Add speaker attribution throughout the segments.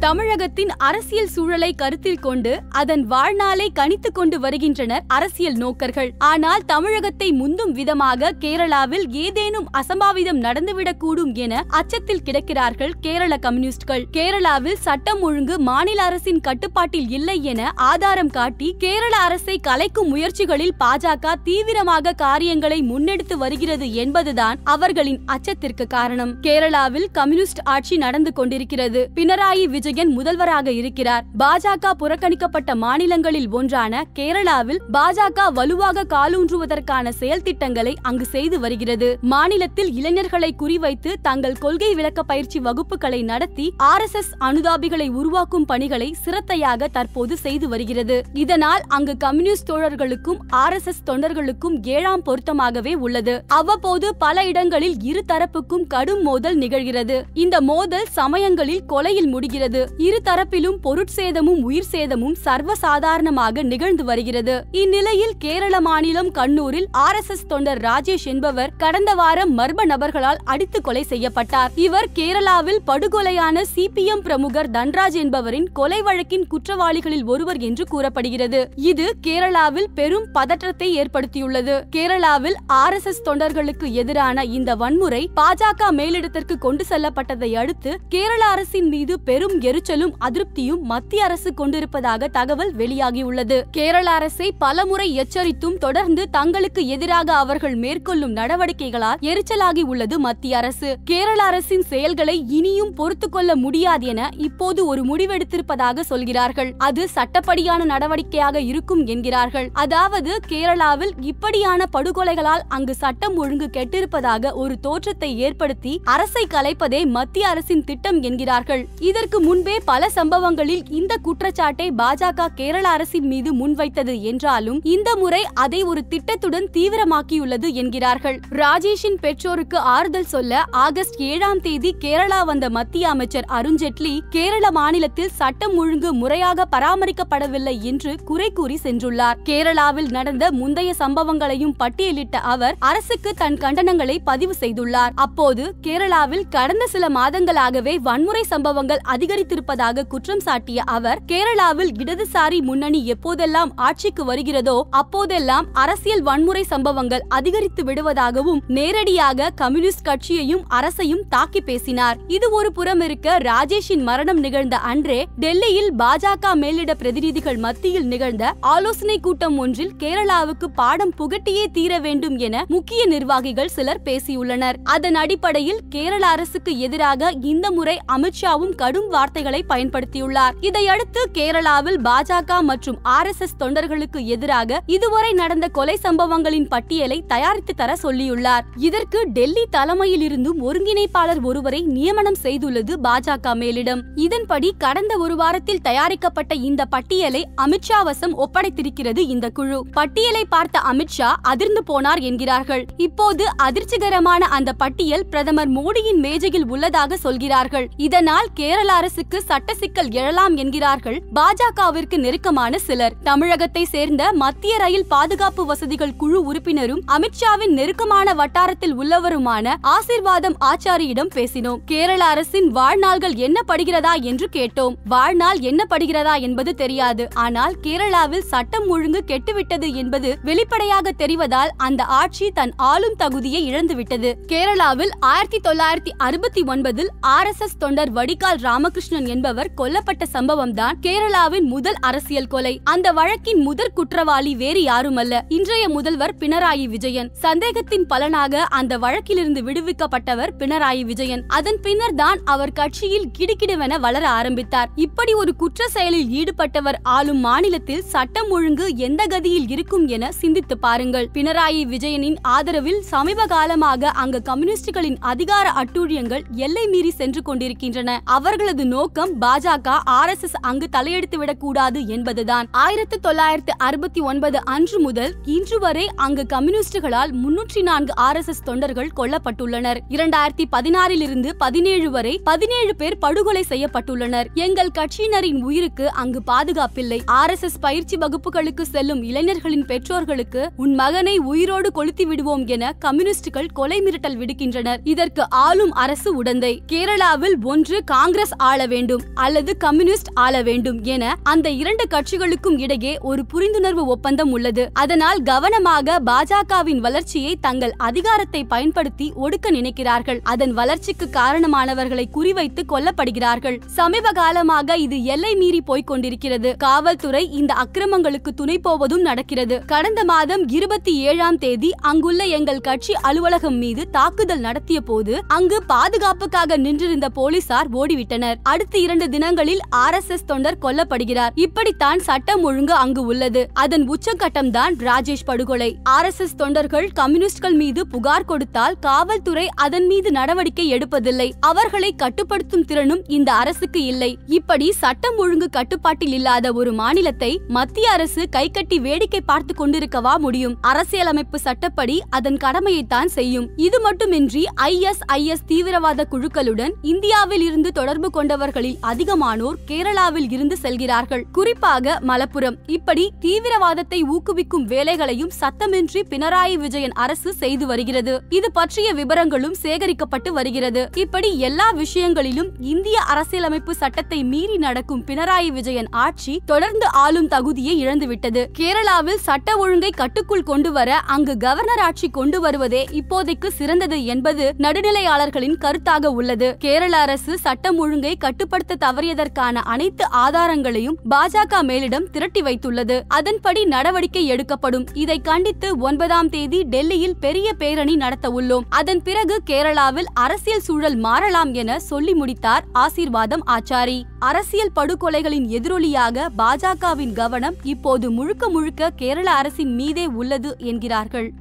Speaker 1: தமிழகத்தின் அரசியல் சூழலை கருத்தில் கொண்டு அதன் வாழ்நாளை கணித்துக் கொண்டு வருகின்றனர் அரசியல் நோக்கர்கள். ஆனால் தமிழகத்தை முந்தும் விதமாக கேரளாவில் ஏதேனும் அசம்பாவிதம் நடந்துவிடக்கூடும் என அச்சத்தில் கிடக்கிறார்கள் கேரள கம்யூனிஸ்ட்கள். கேரளாவில் சட்டம் ஒழுங்கு மாநில அரசின் கட்டுப்பாட்டில் இல்லை என ஆதாரம் காட்டி கேரள அரசை கலைக்கும் முயற்சிகளில் பாஜக தீவிரமாக காரியங்களை முன்னெடுத்து வருகிறது என்பதுதான் அவர்களின் அச்சத்திற்கு காரணம். கேரளாவில் கம்யூனிஸ்ட் ஆட்சி நடந்து கொண்டிருக்கிறது. பினராயி விஜய் விஜயன் முதல்வராக இருக்கிறார். பாஜக புறக்கணிக்கப்பட்ட மாநிலங்களில் ஒன்றான கேரளாவில் பாஜக வலுவாக காலூன்றுவதற்கான செயல் திட்டங்களை அங்கு செய்து வருகிறது. மாநிலத்தில் இளைஞர்களை குறிவைத்து தங்கள் கொள்கை விளக்க பயிற்சி வகுப்புகளை நடத்தி ஆர் எஸ் எஸ் அனுதாபிகளை உருவாக்கும் பணிகளை சிரத்தையாக தற்போது செய்து வருகிறது. இதனால் அங்கு கம்யூனிஸ்ட் தோழர்களுக்கும் ஆர் எஸ் எஸ் தொண்டர்களுக்கும் ஏழாம் பொருத்தமாகவே உள்ளது. அவ்வப்போது பல இடங்களில் இரு தரப்புக்கும் கடும் மோதல் நிகழ்கிறது. இந்த மோதல் சமயங்களில் கொலையில் முடிகிறது. இரு தரப்பிலும் பொருட்சேதமும் உயிர் சேதமும் சர்வசாதாரணமாக நிகழ்ந்து வருகிறது. இந்நிலையில் கேரள மாநிலம் கண்ணூரில் ஆர் எஸ் எஸ் தொண்டர் ராஜேஷ் என்பவர் கடந்த வாரம் மர்ம நபர்களால் அடித்து கொலை செய்யப்பட்டார். இவர் கேரளாவில் படுகொலையான சிபிஎம் பிரமுகர் தன்ராஜ் என்பவரின் கொலை வழக்கின் குற்றவாளிகளில் ஒருவர் என்று கூறப்படுகிறது. இது கேரளாவில் பெரும் பதற்றத்தை ஏற்படுத்தியுள்ளது. கேரளாவில் ஆர் எஸ் எஸ் தொண்டர்களுக்கு எதிரான இந்த வன்முறை பாஜக மேலிடத்திற்கு கொண்டு செல்லப்பட்டதை அடுத்து கேரள அரசின் மீது பெரும் எரிச்சலும் அதிருப்தியும் மத்திய அரசு கொண்டிருப்பதாக தகவல் வெளியாகியுள்ளது. கேரள அரசை பலமுறை எச்சரித்தும் தொடர்ந்து தங்களுக்கு எதிராக அவர்கள் மேற்கொள்ளும் நடவடிக்கைகளால் எரிச்சலாகி உள்ளது மத்திய அரசு. கேரள அரசின் செயல்களை இனியும் பொறுத்து கொள்ள முடியாது என இப்போது ஒரு முடிவெடுத்திருப்பதாக சொல்கிறார்கள். அது சட்டப்படியான நடவடிக்கையாக இருக்கும் என்கிறார்கள். அதாவது கேரளாவில் இப்படியான படுகொலைகளால் அங்கு சட்டம் ஒழுங்கு கெட்டிருப்பதாக ஒரு தோற்றத்தை ஏற்படுத்தி அரசை கலைப்பதே மத்திய அரசின் திட்டம் என்கிறார்கள். இதற்கு முன் முன்பே பல சம்பவங்களில் இந்த குற்றச்சாட்டை பாஜக கேரள அரசின் மீது முன்வைத்தது என்றாலும் இந்த முறை அதை ஒரு திட்டத்துடன் தீவிரமாக்கியுள்ளது என்கிறார்கள். ராஜேஷின் பெற்றோருக்கு ஆறுதல் சொல்ல ஆகஸ்ட் ஏழாம் தேதி கேரளா வந்த மத்திய அமைச்சர் அருண்ஜேட்லி கேரள மாநிலத்தில் சட்டம் ஒழுங்கு முறையாக பராமரிக்கப்படவில்லை என்று குறை கூறி சென்றுள்ளார். கேரளாவில் நடந்த முந்தைய சம்பவங்களையும் பட்டியலிட்ட அவர் அரசுக்கு தன் கண்டனங்களை பதிவு செய்துள்ளார். அப்போது கேரளாவில் கடந்த சில மாதங்களாகவே வன்முறை சம்பவங்கள் அதிகரித்து அதிகரித்திருப்பதாக குற்றம் சாட்டிய அவர் கேரளாவில் இடதுசாரி முன்னணி எப்போதெல்லாம் ஆட்சிக்கு வருகிறதோ அப்போதெல்லாம் அரசியல் வன்முறை சம்பவங்கள் அதிகரித்து விடுவதாகவும் நேரடியாக கம்யூனிஸ்ட் கட்சியையும் அரசையும் தாக்கி பேசினார். இது ஒரு புறம் இருக்க ராஜேஷின் மரணம் நிகழ்ந்த அன்றே டெல்லியில் பாஜக மேலிட பிரதிநிதிகள் மத்தியில் நிகழ்ந்த ஆலோசனை கூட்டம் ஒன்றில் கேரளாவுக்கு பாடம் புகட்டியே தீர வேண்டும் என முக்கிய நிர்வாகிகள் சிலர் பேசியுள்ளனர். அதன் அடிப்படையில் கேரள அரசுக்கு எதிராக இந்த முறை அமித்ஷாவும் கடும் வார்த்தை வார்த்தைகளை பயன்படுத்தியுள்ளார். இதையடுத்து கேரளாவில் பாஜக மற்றும் ஆர் எஸ் எஸ் தொண்டர்களுக்கு எதிராக இதுவரை நடந்த கொலை சம்பவங்களின் பட்டியலை தயாரித்து தர சொல்லியுள்ளார். இதற்கு டெல்லி தலைமையில் இருந்தும் ஒருங்கிணைப்பாளர் ஒருவரை நியமனம் செய்துள்ளது பாஜக மேலிடம். இதன்படி கடந்த ஒரு வாரத்தில் தயாரிக்கப்பட்ட இந்த பட்டியலை அமித்ஷா வசம் ஒப்படைத்திருக்கிறது இந்த குழு. பட்டியலை பார்த்த அமித்ஷா அதிர்ந்து போனார் என்கிறார்கள். இப்போது அதிர்ச்சிகரமான அந்த பட்டியல் பிரதமர் மோடியின் மேஜையில் உள்ளதாக சொல்கிறார்கள். இதனால் கேரள அரசுக்கு சட்ட சிக்கல் எழலாம் என்கிறார்கள். பாஜகவிற்கு நெருக்கமான சிலர். தமிழகத்தை சேர்ந்த மத்திய ரயில் பாதுகாப்பு வசதிகள் குழு உறுப்பினரும் அமித்ஷாவின் நெருக்கமான வட்டாரத்தில் உள்ளவருமான ஆசிர்வாதம் ஆச்சாரியிடம் பேசினோம். கேரள அரசின் வாழ்நாள்கள் என்ன படுகிறதா என்று கேட்டோம். வாழ்நாள் என்ன படுகிறதா என்பது தெரியாது. ஆனால் கேரளாவில் சட்டம் ஒழுங்கு கெட்டுவிட்டது என்பது வெளிப்படையாக தெரிவதால் அந்த ஆட்சி தன் ஆளும் தகுதியை இழந்துவிட்டது. கேரளாவில் ஆயிரத்தி தொள்ளாயிரத்தி அறுபத்தி ஒன்பதில் ஆர் எஸ் எஸ் தொண்டர் வடிகால் ராமகிருஷ்ண ராமகிருஷ்ணன் என்பவர் கொல்லப்பட்ட சம்பவம் தான் கேரளாவின் முதல் அரசியல் கொலை. அந்த வழக்கின் முதல் குற்றவாளி வேறு யாருமல்ல. இன்றைய முதல்வர் பினராயி விஜயன். சந்தேகத்தின் பலனாக அந்த வழக்கிலிருந்து விடுவிக்கப்பட்டவர் பினராயி விஜயன். அதன் பின்னர் தான் அவர் கட்சியில் கிடுகிடுவென வளர ஆரம்பித்தார். இப்படி ஒரு குற்ற செயலில் ஈடுபட்டவர் ஆளும் மாநிலத்தில் சட்டம் ஒழுங்கு எந்த கதியில் இருக்கும் என சிந்தித்து பாருங்கள். பினராயி விஜயனின் ஆதரவில் சமீப காலமாக அங்கு கம்யூனிஸ்டுகளின் அதிகார அட்டூழியங்கள் எல்லை மீறி சென்று கொண்டிருக்கின்றன. அவர்களது நோக்கம் நோக்கம் பாஜக ஆர் எஸ் எஸ் அங்கு தலையெடுத்து விடக்கூடாது என்பதுதான். ஆயிரத்தி தொள்ளாயிரத்தி அறுபத்தி ஒன்பது அன்று முதல் இன்று வரை அங்கு கம்யூனிஸ்டுகளால் முன்னூற்றி நான்கு ஆர் எஸ் எஸ் தொண்டர்கள் கொல்லப்பட்டுள்ளனர். இரண்டாயிரத்தி பதினாறில் இருந்து பதினேழு வரை பதினேழு பேர் படுகொலை செய்யப்பட்டுள்ளனர். எங்கள் கட்சியினரின் உயிருக்கு அங்கு பாதுகாப்பில்லை. ஆர் எஸ் எஸ் பயிற்சி வகுப்புகளுக்கு செல்லும் இளைஞர்களின் பெற்றோர்களுக்கு உன் மகனை உயிரோடு கொளுத்தி விடுவோம் என கம்யூனிஸ்டுகள் கொலை மிரட்டல் விடுக்கின்றனர். இதற்கு ஆளும் அரசு உடந்தை. கேரளாவில் ஒன்று காங்கிரஸ் ஆள வேண்டும் அல்லது கம்யூனிஸ்ட் ஆள வேண்டும் என அந்த இரண்டு கட்சிகளுக்கும் இடையே ஒரு புரிந்துணர்வு ஒப்பந்தம் உள்ளது. அதனால் கவனமாக பாஜகவின் வளர்ச்சியை தங்கள் அதிகாரத்தை பயன்படுத்தி ஒடுக்க நினைக்கிறார்கள். அதன் வளர்ச்சிக்கு காரணமானவர்களை குறிவைத்து கொல்லப்படுகிறார்கள். சமீப காலமாக இது எல்லை மீறி போய்க் கொண்டிருக்கிறது. காவல்துறை இந்த அக்கிரமங்களுக்கு துணை போவதும் நடக்கிறது. கடந்த மாதம் இருபத்தி ஏழாம் தேதி அங்குள்ள எங்கள் கட்சி அலுவலகம் மீது தாக்குதல் நடத்திய போது அங்கு பாதுகாப்புக்காக நின்றிருந்த போலீசார் ஓடிவிட்டனர். அடுத்த இரண்டு தினங்களில் ஆர் எஸ் எஸ் தொண்டர் கொல்லப்படுகிறார். இப்படித்தான் சட்டம் ஒழுங்கு அங்கு உள்ளது. அதன் உச்சகட்டம் தான் ராஜேஷ் படுகொலை. ஆர் எஸ் எஸ் தொண்டர்கள் கம்யூனிஸ்ட்கள் மீது புகார் கொடுத்தால் காவல்துறை அதன் மீது நடவடிக்கை எடுப்பதில்லை. அவர்களை கட்டுப்படுத்தும் திறனும் இந்த அரசுக்கு இல்லை. இப்படி சட்டம் ஒழுங்கு கட்டுப்பாட்டில் இல்லாத ஒரு மாநிலத்தை மத்திய அரசு கைகட்டி வேடிக்கை பார்த்து கொண்டிருக்கவா முடியும். அரசியலமைப்பு சட்டப்படி அதன் கடமையைத்தான் செய்யும். இது மட்டுமின்றி ஐஎஸ்ஐஎஸ் தீவிரவாத குழுக்களுடன் இந்தியாவில் இருந்து தொடர்பு கொண்டவர் கொண்டவர்களில் அதிகமானோர் கேரளாவில் இருந்து செல்கிறார்கள். குறிப்பாக மலப்புரம். இப்படி தீவிரவாதத்தை ஊக்குவிக்கும் வேலைகளையும் சத்தமின்றி பினராயி விஜயன் அரசு செய்து வருகிறது. இது பற்றிய விவரங்களும் சேகரிக்கப்பட்டு வருகிறது. இப்படி எல்லா விஷயங்களிலும் இந்திய அரசியலமைப்பு சட்டத்தை மீறி நடக்கும் பினராயி விஜயன் ஆட்சி தொடர்ந்து ஆளும் தகுதியை இழந்துவிட்டது. கேரளாவில் சட்ட ஒழுங்கை கட்டுக்குள் கொண்டு வர அங்கு கவர்னர் ஆட்சி கொண்டு வருவதே இப்போதைக்கு சிறந்தது என்பது நடுநிலையாளர்களின் கருத்தாக உள்ளது. கேரள அரசு சட்டம் ஒழுங்கை கட்டு கட்டுப்படுத்த தவறியதற்கான அனைத்து ஆதாரங்களையும் பாஜக மேலிடம் திரட்டி வைத்துள்ளது. அதன்படி நடவடிக்கை எடுக்கப்படும். இதை கண்டித்து ஒன்பதாம் தேதி டெல்லியில் பெரிய பேரணி நடத்த உள்ளோம். அதன் பிறகு கேரளாவில் அரசியல் சூழல் மாறலாம் என சொல்லி முடித்தார் ஆசீர்வாதம் ஆச்சாரி. அரசியல் படுகொலைகளின் எதிரொலியாக பாஜகவின் கவனம் இப்போது முழுக்க முழுக்க கேரள அரசின் மீதே உள்ளது என்கிறார்கள்.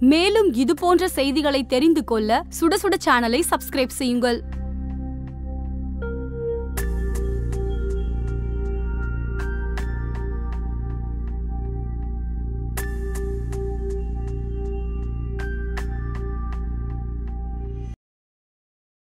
Speaker 1: மேலும் இது போன்ற செய்திகளை தெரிந்து கொள்ள சுட சுட சேனலை சப்ஸ்கிரைப் செய்யுங்கள்.